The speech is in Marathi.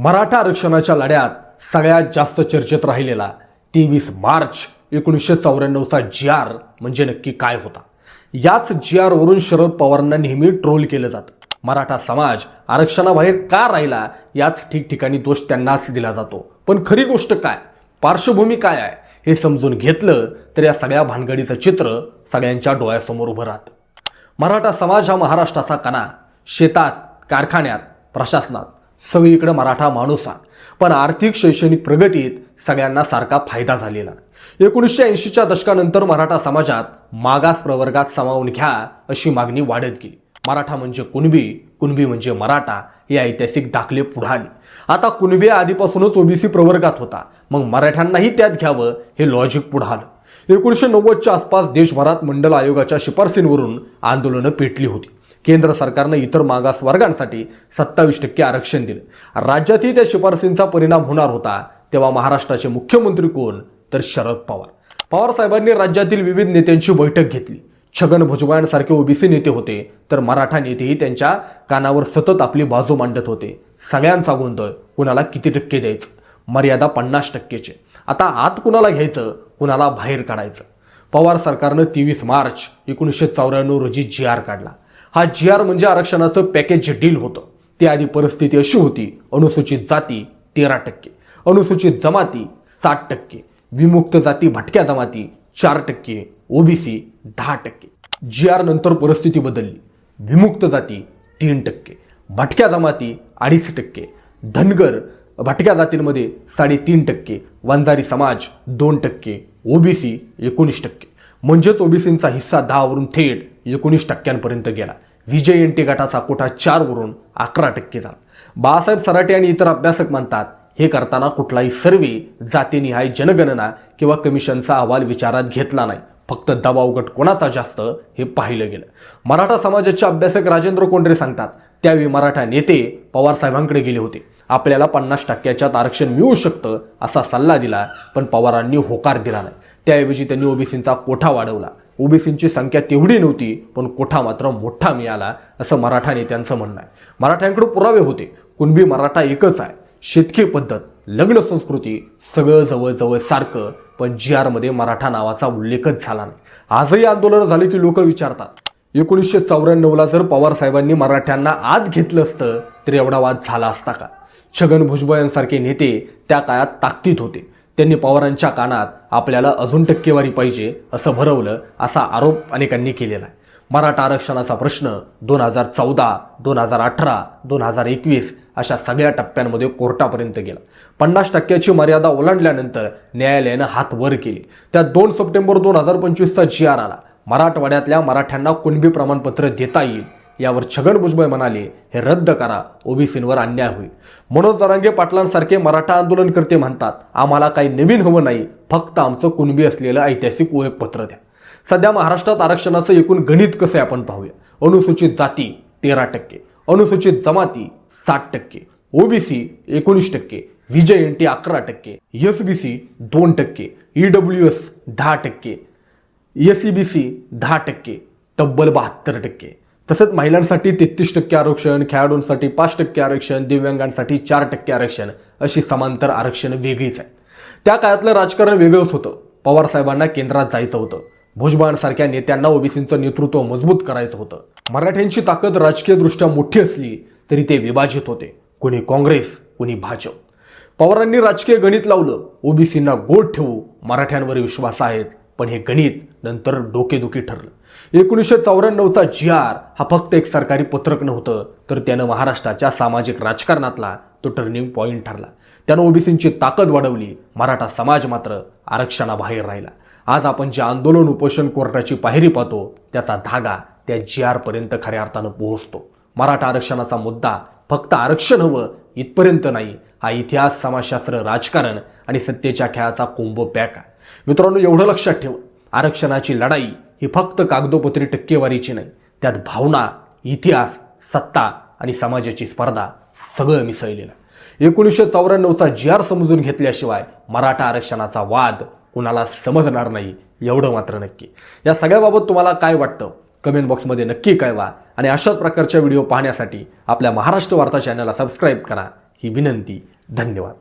मराठा आरक्षणाच्या लढ्यात सगळ्यात जास्त चर्चेत राहिलेला तेवीस मार्च एकोणीसशे चौऱ्याण्णवचा जी आर म्हणजे नक्की काय होता? याच जी आरवरून शरद पवारांना नेहमी ट्रोल केलं जातं. मराठा समाज आरक्षणाबाहेर का राहिला याच ठिकठिकाणी दोष त्यांनाच दिला जातो. पण खरी गोष्ट काय? पार्श्वभूमी काय आहे? हे समजून घेतलं तर या सगळ्या भानगडीचं चित्र सगळ्यांच्या डोळ्यासमोर उभं राहतं. मराठा समाज हा महाराष्ट्राचा कणा. शेतात कारखान्यात प्रशासनात. सगळीकडं मराठा माणूस हा. पण आर्थिक शैक्षणिक प्रगतीत सगळ्यांना सारखा फायदा झालेला. नाही एकोणीसशे ऐंशीच्या दशकानंतर मराठा समाजात मागास प्रवर्गात सामावून घ्या अशी मागणी वाढत गेली. मराठा म्हणजे कुणबी कुणबी म्हणजे मराठा हे ऐतिहासिक दाखले पुढे आले आता कुणबी आधीपासूनच ओबीसी प्रवर्गात होता. मग मराठ्यांनाही त्यात घ्यावं हे लॉजिक पुढे आलं. एकोणीसशे नव्वदच्या आसपास देशभरात मंडल आयोगाच्या शिफारसींवरून आंदोलनं पेटली होती. केंद्र सरकारनं इतर मागास वर्गांसाठी सत्तावीस टक्के आरक्षण दिलं. राज्यातही त्या शिफारसींचा परिणाम होणार होता तेव्हा महाराष्ट्राचे मुख्यमंत्री कोण? तर शरद पवार. पवार साहेबांनी राज्यातील विविध नेत्यांची बैठक घेतली. छगन भुजबळांसारखे ओबीसी नेते होते तर मराठा नेतेही त्यांच्या कानावर सतत आपली बाजू मांडत होते. सगळ्यांचा गोंधळ कुणाला किती टक्के द्यायचं? मर्यादा पन्नास टक्केचे. आता आत कुणाला घ्यायचं? कुणाला बाहेर काढायचं? पवार सरकारनं तेवीस मार्च एकोणीसशे चौऱ्याण्णव रोजी जी आर काढला. हा जी आर म्हणजे आरक्षणाचं पॅकेज डील होतं. त्याआधी परिस्थिती अशी होती अनुसूचित जाती तेरा टक्के अनुसूचित जमाती सात टक्के विमुक्त जाती भटक्या जमाती चार टक्के ओबीसी दहा टक्के. जी आर नंतर परिस्थिती बदलली. विमुक्त जाती तीन टक्के भटक्या जमाती अडीच टक्के धनगर भटक्या जातींमध्ये साडेतीन टक्के वंजारी समाज दोन टक्के ओबीसी एकोणीस टक्के. म्हणजेच ओबीसींचा हिस्सा दहावरून थेट एकोणीस टक्क्यांपर्यंत गेला. विजय एन टी गटाचा कोटा चारवरून अकरा टक्के झाला. बाळासाहेब सराटे आणि इतर अभ्यासक म्हणतात हे करताना कुठलाही सर्वे जातीनिहाय जनगणना किंवा कमिशनचा अहवाल विचारात घेतला नाही. फक्त दबाव गट कोणाचा जास्त हे पाहिलं गेलं. मराठा समाजाचे अभ्यासक राजेंद्र कोंडरे सांगतात त्यावेळी मराठा नेते पवार साहेबांकडे गेले होते. आपल्याला पन्नास टक्क्याच्यात आरक्षण मिळू शकतं असा सल्ला दिला पण पवारांनी होकार दिला नाही. त्याऐवजी त्यांनी ओबीसींचा कोठा वाढवला. ओबीसींची संख्या तेवढी नव्हती पण कोठा मात्र मोठा मिळाला असं मराठा नेत्यांचं म्हणणं आहे. मराठ्यांकडे पुरावे होते. कुणबी मराठा एकच आहे. शेतकी पद्धत लग्न संस्कृती सगळं जवळजवळ सारखं पण जी आरमध्ये मराठा नावाचा उल्लेखच झाला नाही. आजही आंदोलन झाले की लोक विचारतात एकोणीसशे चौऱ्याण्णवला जर पवार साहेबांनी मराठ्यांना आत घेतलं असतं तर एवढा वाद झाला असता का? छगन भुजबळ यांसारखे नेते त्या काळात ताकदीत होते. त्यांनी पवारांच्या कानात आपल्याला अजून टक्केवारी पाहिजे असं भरवलं असा आरोप अनेकांनी केलेला आहे. मराठा आरक्षणाचा प्रश्न दोन हजार चौदा दोन हजार अठरा दोन हजार एकवीस अशा सगळ्या टप्प्यांमध्ये कोर्टापर्यंत गेला. पन्नास टक्क्याची मर्यादा ओलांडल्यानंतर न्यायालयानं हात वर केले. त्यात दोन सप्टेंबर दोन हजार पंचवीसचा जी आर आला. मराठवाड्यातल्या मराठ्यांना कुणबी प्रमाणपत्र देता येईल यावर छगन भुजबळ म्हणाले हे रद्द करा ओबीसींवर अन्याय होईल. मनोज जरांगे पाटलांसारखे मराठा आंदोलनकर्ते म्हणतात आम्हाला काही नवीन हवं नाही फक्त आमचं कुणबी असलेलं ऐतिहासिक ओळखपत्र द्या. सध्या महाराष्ट्रात आरक्षणाचं एकूण गणित कसं आहे आपण पाहूया. अनुसूचित जाती तेरा टक्के. अनुसूचित जमाती साठ टक्के. ओबीसी एकोणीस टक्के. विजय एन टी अकरा टक्के. एस बी सी दोन टक्के. ईडब्ल्यू एस दहा टक्के. एस सी बी सी दहा टक्के. तब्बल बहात्तर टक्के. तसंच महिलांसाठी तेहतीस टक्के आरक्षण खेळाडूंसाठी पाच टक्के आरक्षण दिव्यांगांसाठी चार टक्के आरक्षण अशी समांतर आरक्षण वेगळीच आहे. त्या काळातलं राजकारण वेगळंच होतं. पवार साहेबांना केंद्रात जायचं होतं. भुजबळांसारख्या नेत्यांना ओबीसींचं नेतृत्व मजबूत करायचं होतं. मराठ्यांची ताकद राजकीयदृष्ट्या मोठी असली तरी ते विभाजित होते. कोणी काँग्रेस कोणी भाजप. पवारांनी राजकीय गणित लावलं. ओबीसींना गोड ठेवू मराठ्यांवर विश्वास आहेत. पण हे गणित नंतर डोकेदुखी ठरलं. एकोणीसशे चौऱ्याण्णवचा जी आर हा फक्त एक सरकारी पत्रक नव्हतं तर त्यानं महाराष्ट्राच्या सामाजिक राजकारणातला तो टर्निंग पॉईंट ठरला. त्यानं ओबीसींची ताकद वाढवली मराठा समाज मात्र आरक्षणाबाहेर राहिला. आज आपण जे आंदोलन उपोषण कोर्टाची पायरी पाहतो त्याचा धागा त्या जी आरपर्यंत खऱ्या अर्थानं पोहोचतो. मराठा आरक्षणाचा मुद्दा फक्त आरक्षण हवं इथपर्यंत नाही हा इतिहास समाजशास्त्र राजकारण आणि सत्तेच्या खेळाचा कुंभ पॅक आहे. मित्रांनो एवढं लक्षात ठेव. आरक्षणाची लढाई ही फक्त कागदोपत्री टक्केवारीची नाही त्यात भावना इतिहास सत्ता आणि समाजाची स्पर्धा सगळं मिसळलेलं. एकोणीसशे चौऱ्याण्णवचा जी आर समजून घेतल्याशिवाय मराठा आरक्षणाचा वाद कुणाला समजणार नाही एवढं मात्र नक्की. या सगळ्याबाबत तुम्हाला काय वाटतं? कमेंट बॉक्समध्ये नक्की कळवा आणि अशाच प्रकारच्या व्हिडिओ पाहण्यासाठी आपल्या महाराष्ट्र वार्ता चॅनलला सबस्क्राईब करा. ही विनंती धन्यवाद.